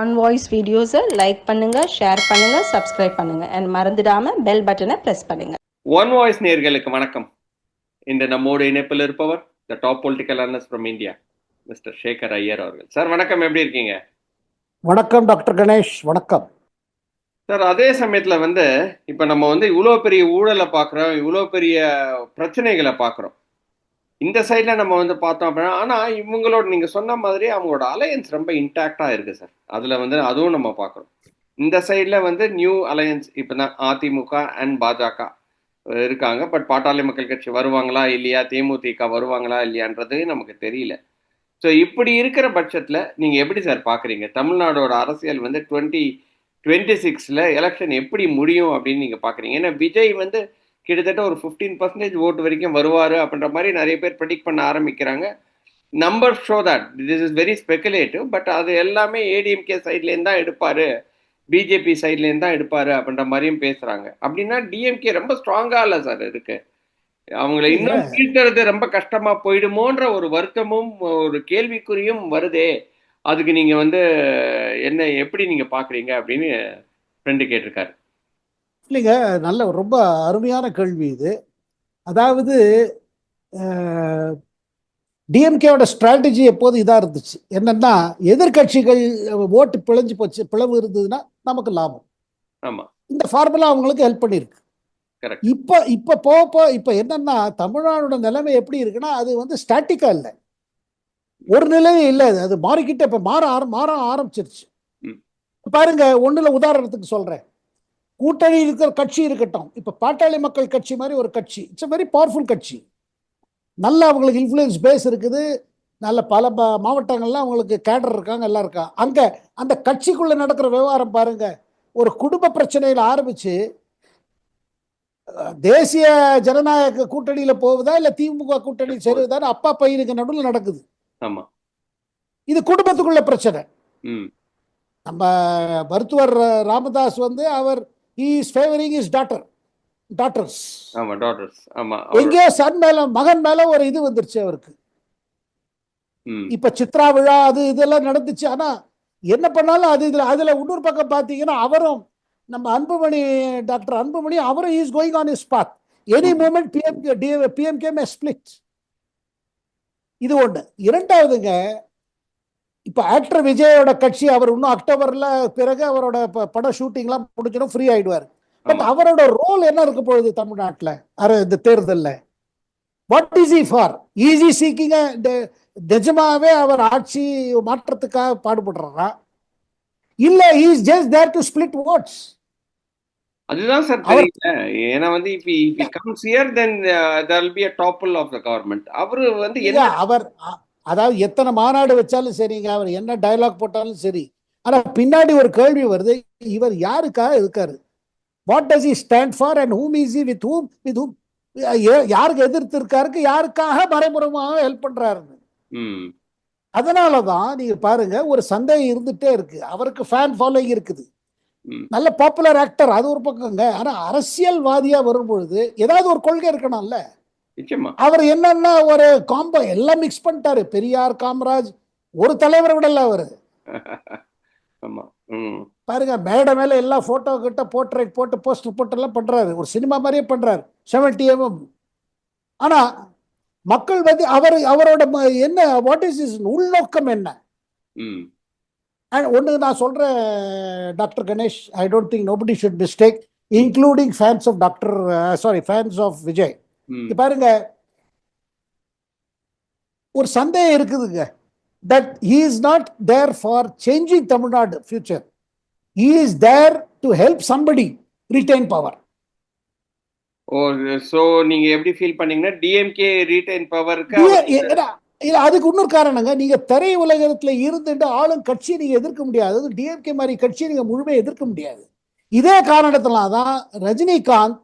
On voice வீடியோஸை like பண்ணுங்க share பண்ணுங்க சப்ஸ்கிரைப் பண்ணுங்க. அண்ட் மறந்துடாம பெல் பட்டனை பிரஸ் பண்ணுங்க. ஒன் வாய்ஸ் நேர்களுக்கு வணக்கம். இன்று நம்மோடு இணைப்பில் இருப்பவர் the top political analyst from India mister Shekhar Iyer அவர்கள். சார் வணக்கம். எப்படி இருக்கீங்க? வணக்கம் டாக்டர் கணேஷ். வணக்கம். சார் அதே சமயத்தில் வந்து இப்போ நம்ம வந்து இவ்வளோ பெரிய ஊழலை பார்க்குறோம் இவ்வளோ பெரிய பிரச்சனைகளை பார்க்குறோம். இந்த சைடில் நம்ம வந்து பார்த்தோம் அப்படின்னா ஆனால் இவங்களோட நீங்கள் சொன்ன மாதிரி அவங்களோட அலையன்ஸ் ரொம்ப இன்டாக்டாக இருக்குது சார் அதில் வந்து அதுவும் நம்ம பார்க்குறோம். இந்த சைடில் வந்து நியூ அலையன்ஸ் இப்போ தான் அதிமுக அண்ட் பாஜக இருக்காங்க. பட் பாட்டாளி மக்கள் கட்சி வருவாங்களா இல்லையா? தேமுதிக வருவாங்களா இல்லையான்றது நமக்கு தெரியல. ஸோ இப்படி இருக்கிற பட்சத்தில் நீங்கள் எப்படி சார் பார்க்குறீங்க? தமிழ்நாடோட அரசியல் வந்து டுவெண்ட்டி டுவெண்ட்டி சிக்ஸில் எலெக்ஷன் எப்படி முடியும் அப்படின்னு நீங்கள் பார்க்குறீங்க? ஏன்னா விஜய் வந்து கிட்டத்தட்ட ஒரு ஃபிஃப்டீன் பர்சன்டேஜ் ஓட்டு வரைக்கும் வருவார் அப்படின்ற மாதிரி நிறைய பேர் ப்ரெடிக்ட் பண்ண ஆரம்பிக்கிறாங்க. Number show that this is very speculative but அது எல்லாமே ஏடிஎம்கே சைட்லேருந்து தான் எடுப்பார். பிஜேபி சைட்லேருந்து தான் எடுப்பார் அப்படின்ற மாதிரியும் பேசுகிறாங்க அப்படின்னா டிஎம்கே ரொம்ப ஸ்ட்ராங்காக இல்லை சார் இருக்கு அவங்கள இன்னும் வீழ்த்துறது ரொம்ப கஷ்டமா போயிடுமோன்ற ஒரு வருத்தமும் ஒரு கேள்விக்குறியும் வருதே. அதுக்கு நீங்க வந்து என்ன எப்படி நீங்க பாக்குறீங்க? அப்படின்னு ஃப்ரெண்டு கேட்டிருக்காரு. இல்லைங்க நல்ல ரொம்ப அருமையான கேள்வி இது. அதாவது டிஎம்கேவோட ஸ்ட்ராட்டஜி எப்போது இதாக இருந்துச்சு? என்னன்னா எதிர்கட்சிகள் ஓட்டு பிழைஞ்சு போச்சு பிளவு இருந்ததுன்னா நமக்கு லாபம். ஆமா. இந்த ஃபார்முலா அவங்களுக்கு ஹெல்ப் பண்ணியிருக்கு. இப்போ இப்போ போக போக இப்போ என்னன்னா தமிழ்நாடோட நிலைமை எப்படி இருக்குன்னா அது வந்து ஸ்டாட்டிக்கா இல்லை. ஒரு நிலையும் இல்லை அது. அது மாறிக்கிட்டே இப்போ மாற ஆரம் மாற ஆரம்பிச்சிருச்சு. பாருங்க ஒண்ணுல உதாரணத்துக்கு சொல்றேன். கூட்டணி இருக்கிற கட்சி இருக்கட்டும். இப்போ பாட்டாளி மக்கள் கட்சி மாதிரி ஒரு கட்சி. இட்ஸ் a வெரி பவர்ஃபுல் கட்சி. நல்ல அவங்களுக்கு இன்ஃப்ளூயன்ஸ் பேஸ் இருக்குது. நல்ல பல ப- மாவட்டங்கள்ல அவங்களுக்கு கேடர் இருக்காங்க எல்லாம் இருக்கா. அங்க அந்த கட்சிக்குள்ள நடக்கிற விவகாரம் பாருங்க. ஒரு குடும்ப பிரச்சனையில ஆரம்பிச்சு அஹ், தேசிய ஜனநாயக கூட்டணியில போகுதா இல்ல திமுக கூட்டணி சேருவதான்னு அப்பா பையனுக்கு நடுவில் நடக்குது. ஆமா. இது குடும்பத்துக்குள்ள பிரச்சனை. நம்ம மருத்துவர் ராமதாஸ் வந்து அவர் is favouring is daughter daughters ஆமா டாட்டர்ஸ் ஆமா எங்கேயோ சன் மேல மகன் மேல ஒரு இது வந்துருச்சு அவருக்கு. இப்ப சித்ரா விழா அது இதெல்லாம் நடந்துச்சு. ஆனா என்ன பண்ணாலும் அது இதுல அதுல இன்னொரு பக்கம் பாத்தீங்கன்னா அவரும் நம்ம அன்புமணி டாக்டர் அன்புமணி அவரும் is going on is path any moment PM PMK may split இது ஒண்ணு. இரண்டாவதுங்க இப்ப ஆக்டர் விஜயோட கட்சி அவர் இன்னும் அக்டோபர்ல பிறகு அவரோட ப- பட ஷூட்டிங்லாம் முடிஞ்சிடும் ஃப்ரீ ஆயிடுவார். பட். அவரோட ரோல் என்ன இருக்க போகுது தமிழ்நாட்டுல? அர இந்த தேர்தல்ல. What is he for is he seeking நிஜமாவே அவர் ஆட்சி மாற்றத்துக்காக பாடுபடுறாரா? இல்ல is just there to split votes அதுதான் சார் தெரியல. ஏன்னா வந்து comes here then uh, there will be a topple of the government. அவரு வந்து என்ன அவர் அ- அதாவது எத்தனை மாநாடு வச்சாலும் சரிங்க அவர் என்ன டயலாக் போட்டாலும் சரி. ஆனா பின்னாடி ஒரு கேள்வி வருது இவர் யாருக்காக இருக்காரு? What does he stand for and whom is with whom with whom யாருக்கு எதிர்த்து இருக்காருக்கு யாருக்காக மறைமுகமாக ஹெல்ப் பண்றாருன்னு. அதனால தான் நீங்க பாருங்க ஒரு சந்தேகம் இருந்துட்டே இருக்கு. அவருக்கு ஃபேன் ஃபாலோயிங் இருக்குது. நல்ல பாப்புலர் ஆக்டர் அது ஒரு பக்கங்க. ஆனா அரசியல்வாதியா வரும்பொழுது ஏதாவது ஒரு கொள்கை இருக்கணும்ல. அவர் என்னன்னா ஒரு காம்போ எல்லாம் மிக்ஸ் பண்ணிட்டாரு. பெரியார் காமராஜ் ஒரு தலைவரை விடல அவரு. பாருங்க மேடை மேல எல்லா போட்டோ கிட்ட போர்ட்ரேட் போட்டு போஸ்டர் போட்டு எல்லாம் பண்றாரு. ஒரு சினிமா மாதிரியே பண்றாரு. செவன்டி எம்எம் ஆனா மக்கள் வந்து அவர் அவரோட என்ன வாட் இஸ் இஸ் உள்நோக்கம் என்ன? அண்ட் ஒன்று நான் சொல்கிறேன் doctor Ganesh I don't think nobody should mistake including fans of doctor sorry fans of Vijay பாருங்க. ஒரு சந்தேகம் இருக்குதுங்க. That he is not there for changing Tamil Nadu future he is there to help somebody retain power oh so நீங்க எப்படி feel பண்ணீங்கன்னா DMK retain பவருக்கு இல்ல அதுக்கு இன்னொரு காரணங்க. நீங்க திரை உலகத்துல இருந்துட்டு ஆளும் கட்சியை நீங்க எதிர்க்க முடியாது. டிஎம்கே மாதிரி கட்சியை நீங்க முழுமையாக எதிர்க்க முடியாது. இதே காரணத்தினால தான் ரஜினிகாந்த்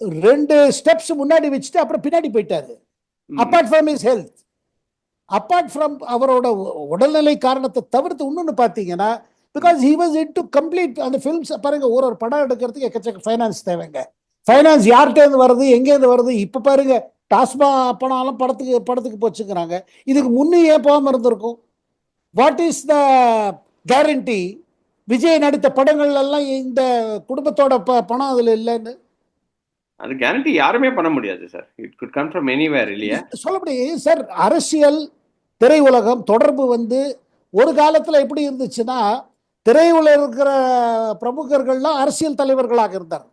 ரெண்டு ஸ்டெப்ஸ் முன்னாடி வச்சுட்டு அப்புறம் பின்னாடி போயிட்டாரு. Apart from his health apart from அவரோட உடல்நிலை காரணத்தை தவிர்த்து இன்னொன்று பார்த்தீங்கன்னா because he was in to complete அந்த ஃபிலிம்ஸ் பாருங்க ஒரு ஒரு படம் எடுக்கிறதுக்கு எக்கச்சக்க ஃபைனான்ஸ் தேவைங்க. ஃபைனான்ஸ் யார்கிட்டேருந்து வருது எங்கேருந்து வருது இப்போ பாருங்க டாஸ்மா பணம்லாம் படத்துக்கு படத்துக்கு போச்சுங்கிறாங்க. இதுக்கு முன்னே ஏன் போகாமல் இருந்திருக்கும்? What is the guarantee Vijay நடித்த படங்கள் எல்லாம் இந்த குடும்பத்தோட ப- பணம் அதுல இல்லைன்னு? அது கேரண்டி யாருமே பண்ண முடியாது sir it could come from anywhere இல்லையா? சொல்ல முடியும் சார் அரசியல் திரையுலகம் தொடர்பு வந்து ஒரு காலத்துல எப்படி இருந்துச்சுன்னா திரையுலகில் இருக்கிற பிரமுகர்கள்லாம் அரசியல் தலைவர்களாக இருந்தார்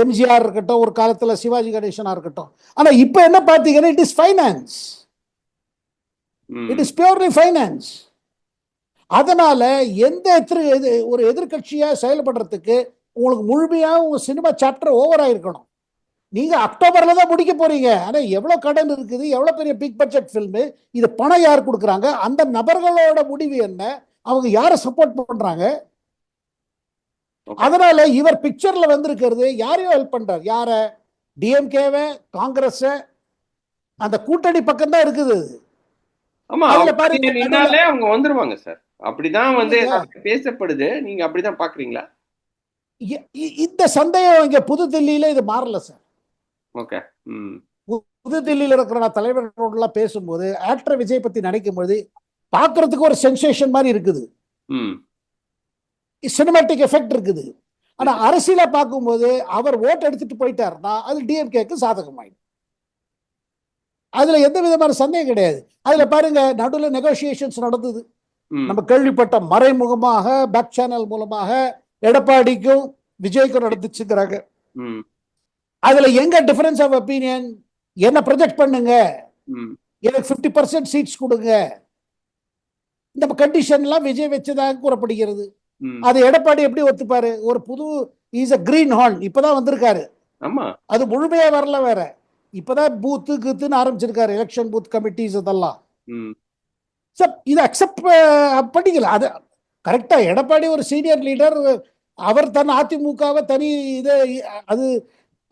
எம்ஜிஆர் இருக்கட்டும் ஒரு காலத்துல சிவாஜி கணேசனா இருக்கட்டும். ஆனா இப்போ என்ன பார்த்தீங்கன்னா it is finance it is purely finance அதனால எந்த எதிர் எது ஒரு எதிர்க்கட்சியா செயல்படுறதுக்கு உங்களுக்கு முழுமையா உங்க சினிமா சாப்டர் ஓவர் ஆயிருக்கணும். நீங்க அக்டோபர்ல தான் முடிக்க போறீங்க. ஆனா எவ்வளவு கடன் இருக்குது எவ்வளவு பெரிய பிக் பட்ஜெட் ஃபில்மு இது பணம் யார் கொடுக்குறாங்க? அந்த நபர்களோட முடிவு என்ன? அவங்க யாரை சப்போர்ட் பண்றாங்க. அதனால இவர் பிக்சர்ல வந்திருக்கிறது யாரையும் ஹெல்ப் பண்றாரு? யார? டிஎம்கேவை காங்கிரஸ் அந்த கூட்டணி பக்கம் தான் இருக்குது. அவங்க வந்துருவாங்க சார் அப்படிதான் வந்து பேசப்படுது. நீங்க அப்படிதான் பாக்குறீங்களா? இந்த சந்தேகம் இங்க புது தில்லியில இது மாறல சார் ஓகே. ம். புது தில்லியில இருக்கிற நான் தலைவர்களோடலாம் பேசும்போது ஆக்டர் விஜய் பத்தி நினைக்கும் போது பார்க்கிறதுக்கு ஒரு சென்சேஷன் மாதிரி இருக்குது. சினிமேட்டிக் எஃபெக்ட் இருக்குது. ஆனா அரசியல பார்க்கும்போது அவர் ஓட்டு எடுத்துட்டு போயிட்டாருன்னா அது டிஎம்கேக்கு சாதகமாயிடும். அதுல எந்த விதமான சந்தேகம் கிடையாது. அதுல பாருங்க நடுவில் நெகோசியேஷன்ஸ் நடந்தது. நம்ம கேள்விப்பட்ட மறைமுகமாக பேக் சேனல் மூலமாக எடப்பாடிக்கும் விஜய்க்கும் நடந்துச்சுங்கிறாங்க. அதுல எங்க டிஃபரன்ஸ் ஆஃப் ஒப்பீனியன் என்ன ப்ரொஜெக்ட் பண்ணுங்க? எனக்கு ஃபிஃப்டி பர்சன்ட் சீட்ஸ் கொடுங்க. இந்த கண்டிஷன்லாம் விஜய் வச்சதாக கூறப்படுகிறது. அது எடப்பாடி எப்படி ஒத்துப்பாரு? ஒரு புது இஸ் அ கிரீன் ஹார்ன் இப்பதான் வந்திருக்காரு. அது முழுமையா வரல வேற. இப்பதான் பூத்து கீத்துன்னு ஆரம்பிச்சிருக்காரு. எலெக்ஷன் பூத் கமிட்டிஸ் இதெல்லாம். சார் இதை அக்செப்ட் பண்ணிக்கல. அது கரெக்டா எடப்பாடி ஒரு சீனியர் லீடர் அவர் தன் அதிமுகவை தனி இதை அது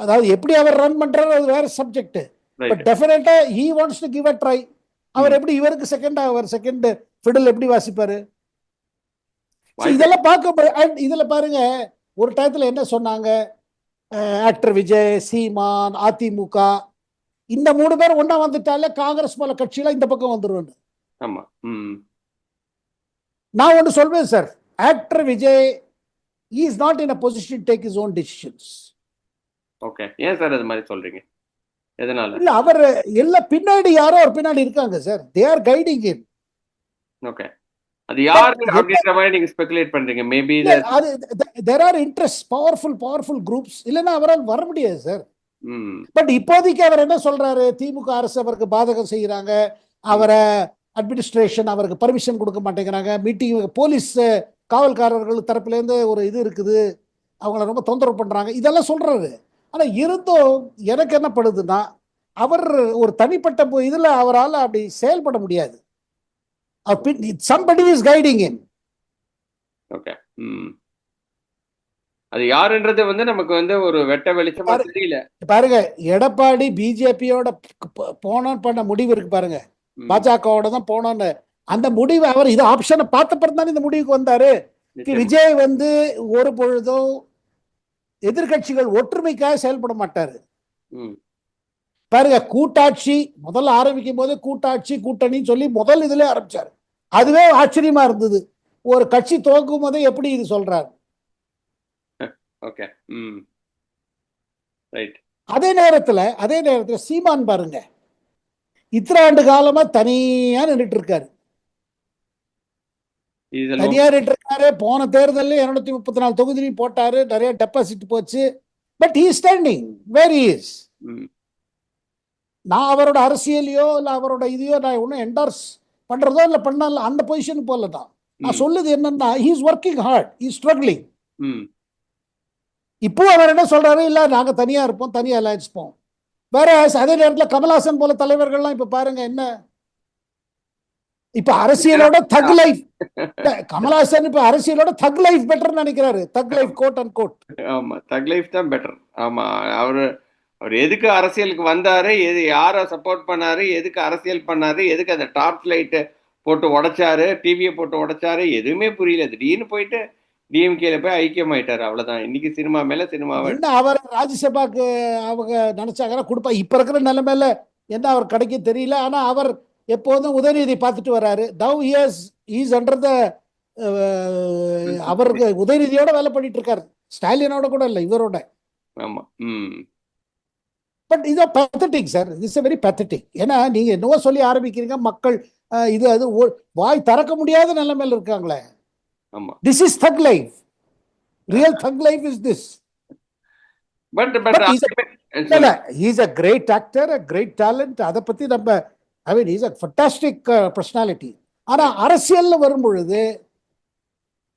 அதாவது எப்படி அவர் ரன் பண்றாரு அது வேற சப்ஜெக்ட் பட் டெஃபினட்டா he wants to give a try அவர் எப்படி இவருக்கு செகண்ட் அவர் செகண்ட் ஃபிடில் எப்படி வாசிப்பாரு? இதெல்லாம் பார்க்க and இதுல பாருங்க ஒரு டயத்துல என்ன சொன்னாங்க? ஆக்டர் விஜய் சீமான் அதிமுக இந்த மூணு பேர் ஒண்ணா வந்துட்டாலே காங்கிரஸ் போல கட்சியில இந்த பக்கம் வந்துருவேன் ஆமா. நான் ஒன்று சொல்வேன் sir actor Vijay is not in a position take his own decisions okay. ஏன் சார் அது மாதிரி சொல்றீங்க? எதனால? இல்ல அவர் எல்லாம் பின்னாடி யாரோ ஒரு பின்னாடி இருக்காங்க sir. They are guiding him okay. அது யாரு அப்படின்ற மாதிரி நீங்க ஸ்பெகுலேட் பண்றீங்க? மேபி அது there are interest powerful powerful groups இல்லைன்னா அவரால் வர முடியாது சார். பட் இப்போதைக்கு அவர் என்ன சொல்றாரு? திமுக அரசு அவருக்கு பாதகம் செய்யறாங்க. அவரை அட்மினிஸ்ட்ரேஷன் அவருக்கு பர்மிஷன் கொடுக்க மாட்டேங்கிறாங்க. மீட்டிங் போலீஸ் காவல்காரர்கள் தரப்புல இருந்து ஒரு இது இருக்குது. அவங்கள ரொம்ப தொந்தரவு பண்றாங்க. இதெல்லாம் சொல்றாரு. ஆனா இருந்தும் எனக்கு என்ன படுதுன்னா அவர் ஒரு தனிப்பட்ட இதுல அவரால் அப்படி செயல்பட முடியாது. Somebody is guiding him okay அது யாருன்றது வந்து நமக்கு வந்து ஒரு வெட்ட வெளிச்சமா தெரியல. பாருங்க எடப்பாடி பிஜேபியோட போனோம் பண்ண முடிவு இருக்கு பாருங்க. பாஜகவோட தான் போனோன்னு. அந்த முடிவு அவர் இது ஆப்ஷனை பார்த்த தானே இந்த முடிவுக்கு வந்தாரு. விஜய் வந்து ஒரு பொழுதும் எதிர்க்கட்சிகள் ஒற்றுமைக்காக செயல்பட மாட்டாரு. பாருங்க கூட்டாட்சி முதல்ல ஆரம்பிக்கும் போது கூட்டாட்சி கூட்டணின்னு சொல்லி முதல் இதுல ஆரம்பிச்சாரு. அதுவே ஆச்சரியமா இருந்தது. ஒரு கட்சி துவக்கும் போதே எப்படி இது சொல்றாரு? அதே நேரத்துல அதே நேரத்துல சீமான் பாருங்க இத்தனை ஆண்டு காலமா தனியா நின்றுட்டு இருக்காரு. இதெல்லாம் தனியா நின்று இருக்காரு போன தேர்தலில் இருநூத்தி முப்பத்தி நாலு தொகுதியிலையும் போட்டாரு. நிறைய டெபாசிட் போச்சு. But he standing where is நான் அவரோட அரசியலையோ இல்ல அவரோட இதையோ நான் ஒன்றும் என்டார்ஸ் பண்றதோ இல்ல பண்ணல அந்த பொசிஷன் போல தான். நான் சொல்லுது என்னன்னா he's working hard is struggling இப்போ அவர் என்ன சொல்றாரு? இல்ல நாங்க தனியா இருப்போம் தனியா அலையன்ஸ் போம் வேற அதே நேரத்துல கமல்ஹாசன் போல தலைவர்கள்லாம் இப்ப பாருங்க என்ன இப்ப அரசியலோட தக் லைஃப் கமல்ஹாசன் இப்ப அரசியலோட தக் லைஃப் பெட்டர் நினைக்கிறாரு. Thug Life GOAT and GOAT ஆமா தக் லைஃப் தான் பெட்டர் ஆமா அவரு அவர் எதுக்கு அரசியலுக்கு வந்தாரு? எது யாரை சப்போர்ட் பண்ணாரு? எதுக்கு அரசியல் பண்ணாரு? எதுக்கு அந்த டார்ச் லைட்டு போட்டு உடைச்சாரு? டிவியை போட்டு உடைச்சாரு? எதுவுமே புரியல. திடீர்னு போயிட்டு டிஎம்கேல போய் ஐக்கியமாயிட்டாரு. அவ்வளவுதான். இன்னைக்கு சினிமா மேல என்ன அவர் ராஜ்யசபாக்கு அவங்க நினைச்சாங்கன்னா கொடுப்பா. இப்ப இருக்கிற நிலைமையில என்ன அவர் கிடைக்கும் தெரியல. ஆனா அவர் எப்போதும் உதயநிதி பார்த்துட்டு வர்றாரு two years is under the அவருக்கு உதயநிதியோட வேலை பண்ணிட்டு இருக்காரு. ஸ்டாலினோட கூட இல்லை இவரோட. பட் இது pathetic sir it's very pathetic ஏன்னா நீங்க என்னவோ சொல்லி ஆரம்பிக்கிறீங்க மக்கள் இது அது வாய் திறக்க முடியாத நிலைமையில இருக்காங்களே. This is Thug Life real Thug Life is this but but is a great actor a great talent அதை பத்தி நம்ம I mean is a fantastic personality ஆனா அரசியல்ல வரும் பொழுது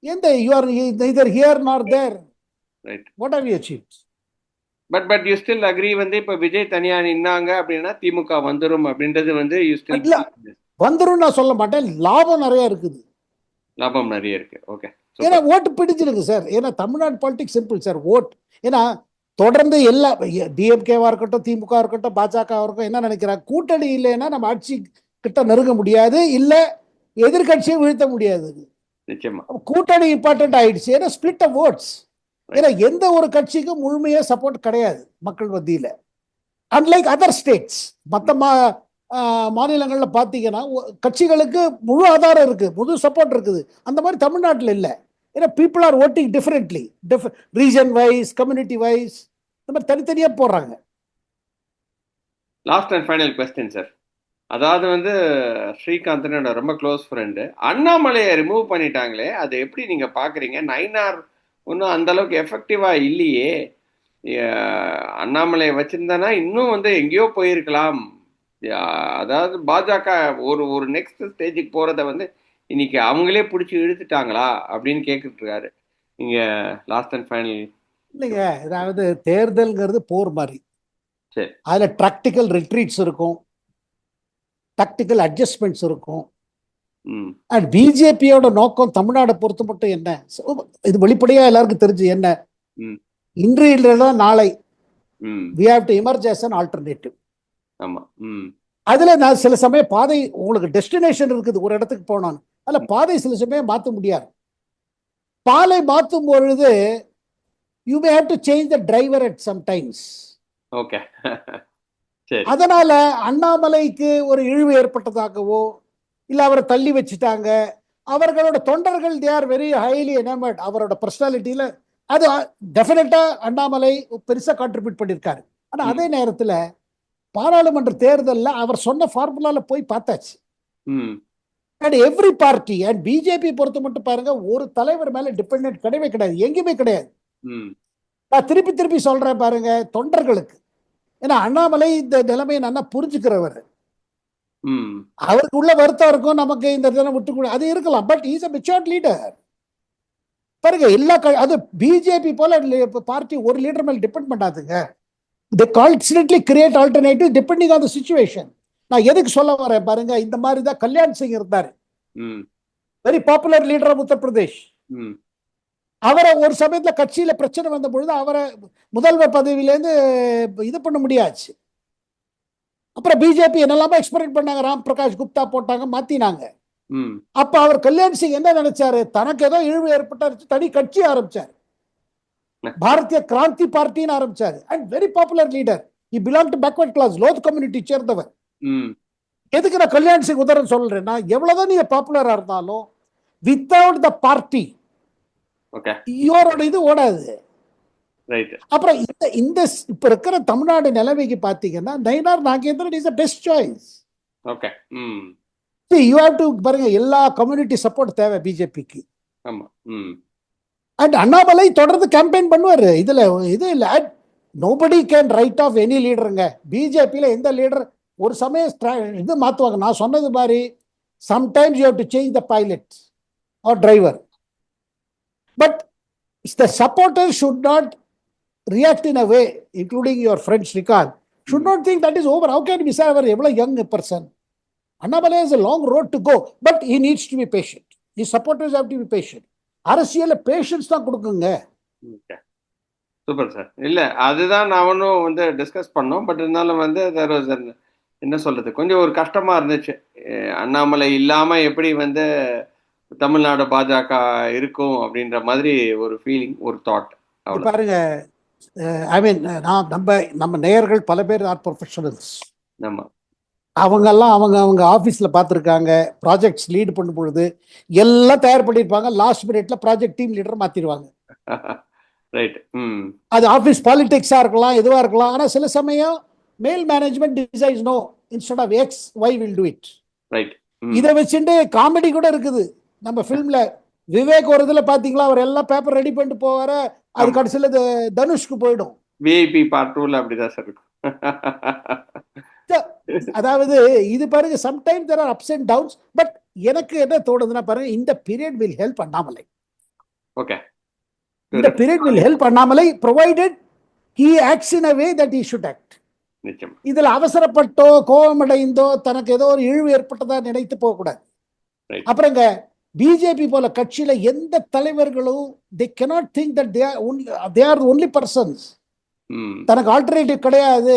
எந்த you are either here nor there right what are you achieve but but you still agree வந்து இப்ப விஜய் தனியா நின்னாங்க அப்படின்னா திமுக வந்துரும் அப்படின்றது வந்து யூ ஸ்டில் இல்ல. வந்துரும் நான் சொல்ல மாட்டேன். லாபம் நிறைய இருக்குது. லாபம் நிறைய இருக்கு. ஓகே ஏன்னா ஓட்டு பிடிச்சிருக்கு சார் ஏன்னா Tamil Nadu politics simple sir vote ஏன்னா தொடர்ந்து எல்லா டிஎம்கேவா இருக்கட்டும் திமுக இருக்கட்டும் பாஜக இருக்கட்டும் என்ன நினைக்கிறாங்க? கூட்டணி இல்லைன்னா நம்ம ஆட்சி கிட்ட நெருங்க முடியாது. இல்ல எதிர்க்கட்சியை வீழ்த்த முடியாது. கூட்டணி இம்பார்ட்டன்ட் ஆயிடுச்சு. ஏன்னா ஸ்பிளிட் ஆஃப் ஓட்ஸ் ஏன்னா எந்த ஒரு கட்சிக்கும் முழுமையா சப்போர்ட் கிடையாது மக்கள் மத்தியில. அன்லைக் அதர் ஸ்டேட்ஸ் மற்ற மா மாநிலங்கள்ல பார்த்தீங்கன்னா கட்சிகளுக்கு முழு ஆதாரம் இருக்கு. முழு சப்போர்ட் இருக்குது. அந்த மாதிரி தமிழ்நாட்டில் இல்லை. ஏன்னா people are voting differently diff region wise community wise இந்த மாதிரி தனித்தனியாக போடுறாங்க. Last and final question sir அதாவது வந்து ஸ்ரீகாந்த் ரொம்ப க்ளோஸ் ஃப்ரெண்டு அண்ணாமலையை ரிமூவ் பண்ணிட்டாங்களே அது எப்படி நீங்கள் பார்க்குறீங்க நைனார் ஒன்றும் அந்த அளவுக்கு எஃபெக்டிவாக இல்லையே. அண்ணாமலையை வச்சுருந்தேன்னா இன்னும் வந்து எங்கேயோ போயிருக்கலாம். அதாவது பாஜக ஒரு ஒரு நெக்ஸ்ட் ஸ்டேஜுக்கு போகிறத வந்து இன்னைக்கு அவங்களே பிடிச்சி இழுத்துட்டாங்களா அப்படின்னு கேட்டுட்டு இருக்காரு. நீங்க லாஸ்ட் அண்ட் ஃபைனல் இல்லைங்க அதாவது தேர்தல்ங்கிறது போர் மாதிரி. சரி. அதுல ப்ராக்டிக்கல் ரிட்ரீட்ஸ் இருக்கும். டாக்டிக்கல் அட்ஜஸ்ட்மெண்ட்ஸ் இருக்கும். ம். அண்ட் பிஜேபியோட நோக்கம் தமிழ்நாடை பொறுத்த மட்டும் என்ன? இது வெளிப்படையா எல்லாருக்கும் தெரிஞ்சு என்ன? ம். இன்று இல்லைன்னா நாளை ம். We have to emerge as an alternative ஆமா. ம். அதுல நான் சில சமயம் பாதை உங்களுக்கு டெஸ்டினேஷன் இருக்குது ஒரு இடத்துக்கு போனான் அதுல பாதை சில சமயம் மாத்த முடியாது. பாலை மாத்தும் பொழுது you may have to change the driver at some times okay அதனால அண்ணாமலைக்கு ஒரு இழிவு ஏற்பட்டதாகவோ இல்ல அவரை தள்ளி வச்சுட்டாங்க அவர்களோட தொண்டர்கள் they are very highly enamoured அவரோட பர்சனாலிட்டியில அது டெஃபினட்டா அண்ணாமலை பெருசா கான்ட்ரிபியூட் பண்ணியிருக்காரு ஆனா ம். அதே நேரத்துல பாராளுமன்ற தேர்தல்ல அவர் சொன்ன ஃபார்முலால போய் பார்த்தாச்சு. And every party and BJP பொறுத்த மட்டும் பாருங்க ஒரு தலைவர் மேல டிபெண்ட் கிடையவே கிடையாது எங்கேயுமே கிடையாது. நான் திருப்பி திருப்பி சொல்றேன் பாருங்க தொண்டர்களுக்கு. ஏன்னா அண்ணாமலை இந்த நிலைமையை நல்லா புரிஞ்சுக்கிறவர். அவருக்கு உள்ள வருத்தம் இருக்கும் நமக்கு இந்த தினம் விட்டு அது இருக்கலாம் but is a matured leader பாருங்க எல்லா அது பிஜேபி போல பார்ட்டி ஒரு லீடர் மேல depend பண்ணாதுங்க. They constantly create alternative depending on the situation நான் எதுக்கு சொல்ல வரேன் பாருங்க இந்த மாதிரி தான் கல்யாண் சிங் இருந்தார். Very popular leader of Uttar Pradesh அவரை ஒரு சமயத்துல கட்சியில பிரச்சனை வந்த பொழுது அவரை முதல்வர் பதவியிலேருந்து இது பண்ண முடியாச்சு. அப்புறம் பிஜேபி என்னெல்லாமோ எக்ஸ்பெரிமெண்ட் பண்ணாங்க ராம் பிரகாஷ் குப்தா போட்டாங்க மாத்தினாங்க. அப்ப அவர் கல்யாண் சிங் என்ன நினைச்சாரு? தனக்கு ஏதோ இழிவு ஏற்பட்டாரு தனி கட்சி ஆரம்பிச்சாரு. பாரதிய கிராந்தி பார்ட்டின்னு ஆரம்பிச்சாரு. And very popular leader he belong to backward class Lodh community சேர்ந்தவர். எதுக்கு நான் கல்யாண் சிங் உதாரணம் சொல்றேன்னா எவ்வளவுதான் நீங்க பாப்புலரா இருந்தாலும் வித்தவுட் த பார்ட்டி இவரோட இது ஓடாது. ரைட் அப்புறம் இந்த இந்த இப்ப இருக்கிற தமிழ்நாடு நிலைமைக்கு பாத்தீங்கன்னா Nainar Nagendran is best choice okay you have to பாருங்க எல்லா கம்யூனிட்டி சப்போர்ட் தேவை பிஜேபிக்கு அண்ட் அண்ணாமலை தொடர்ந்து கேம்பெயின் பண்ணுவாரு. இதுல இது இல்ல. Nobody can write off any லீடருங்க பிஜேபியில எந்த லீடர் ஒரு சமயம் ஸ்ட்ரா- இது மாற்றுவாங்க நான் சொன்னது மாதிரி sometimes you have to change the pilot or driver but the supporter should not react in a way including your friends regard should not think that is over how can miss அவர் எவ்வளோ young person Annamalai is a long road to go but he needs to be patient he supporters have to be patient அரசியல patience தான் கொடுக்குங்க. Super sir இல்லை அதுதான் நான் ஒன்றும் வந்து discuss பண்ணோம். பட் இருந்தாலும் வந்து என்ன சொல்றது? கொஞ்சம் ஒரு கஷ்டமா இருந்துச்சு. அண்ணாமலை இல்லாம எப்படி வந்து தமிழ்நாடு பாஜக இருக்கும் அப்படின்ற மாதிரி ஒரு ஃபீலிங் ஒரு தாட் பாருங்க ஐ மீன் நான் நம்ம நம்ம நேயர்கள் பல பேர் ஆர் ப்ரொஃபஷனல்ஸ் ஆமா. அவங்கெல்லாம் அவங்க அவங்க ஆஃபீஸில் பார்த்துருக்காங்க ப்ராஜெக்ட்ஸ் லீட் பண்ணும் பொழுது எல்லாம் தயார் பண்ணியிருப்பாங்க லாஸ்ட் மினிட்ல ப்ராஜெக்ட் டீம் லீடர் மாற்றிடுவாங்க ரைட் அது ஆஃபீஸ் பாலிடிக்ஸாக இருக்கலாம் எதுவாக இருக்கலாம் ஆனால் சில சமயம் மேல் management decides no instead of X Y will do it right இதை வச்சுட்டு காமெடி கூட இருக்குது. நம்ம ஃபிலிம்ல விவேக் ஒரு இதுல பாத்தீங்களா அவர் எல்லாம் பேப்பர் ரெடி பண்ணிட்டு போவார? அது. கடைசியில தனுஷ்க்கு போயிடும். விஐபி பார்ட் டூல அப்படிதான் சார் இருக்கும். அதாவது இது பாருங்க sometime there are ups and downs but எனக்கு என்ன தோணுதுன்னா பாருங்க இந்த period will help Annamalai okay இந்த period will help Annamalai provided he acts in a way that should act. நிச்சயம் இதுல அவசரப்பட்டோ கோபமடைந்தோ தனக்கு ஏதோ ஒரு இழிவு ஏற்பட்டதா நினைத்து போகக்கூடாது. Right. அப்புறங்க பிஜேபி போல கட்சியில எந்த தலைவர்களும் they cannot think that they are only persons தனக்கு ஆல்டர்னேட்டிவ் கிடையாது.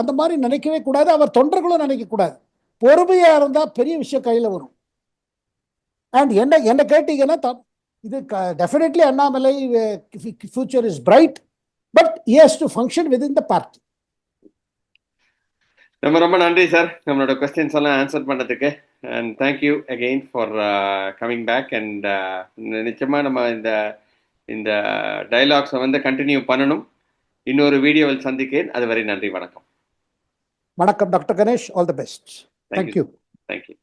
அந்த மாதிரி நினைக்கவே கூடாது. அவர் தொண்டர்களும் நினைக்க கூடாது. பொறுமையா இருந்தா பெரிய விஷயம் கையில வரும். அண்ட் என்ன என்ன கேட்டீங்கன்னா இது definitely Annamalai future is bright but has to function with in the party ரொம்ப ரொம்ப நன்றி சார் நம்மளோட கொஸ்டின்ஸ் எல்லாம் ஆன்சர் பண்ணதுக்கு. And thank you again for coming back and நிச்சயமாக நம்ம இந்த இந்த டைலாக்ஸை வந்து கண்டினியூ பண்ணணும். இன்னொரு வீடியோவில் சந்திக்கிறேன். அதுவரை நன்றி வணக்கம். வணக்கம் doctor Ganesh. All the best Thank thank you thank you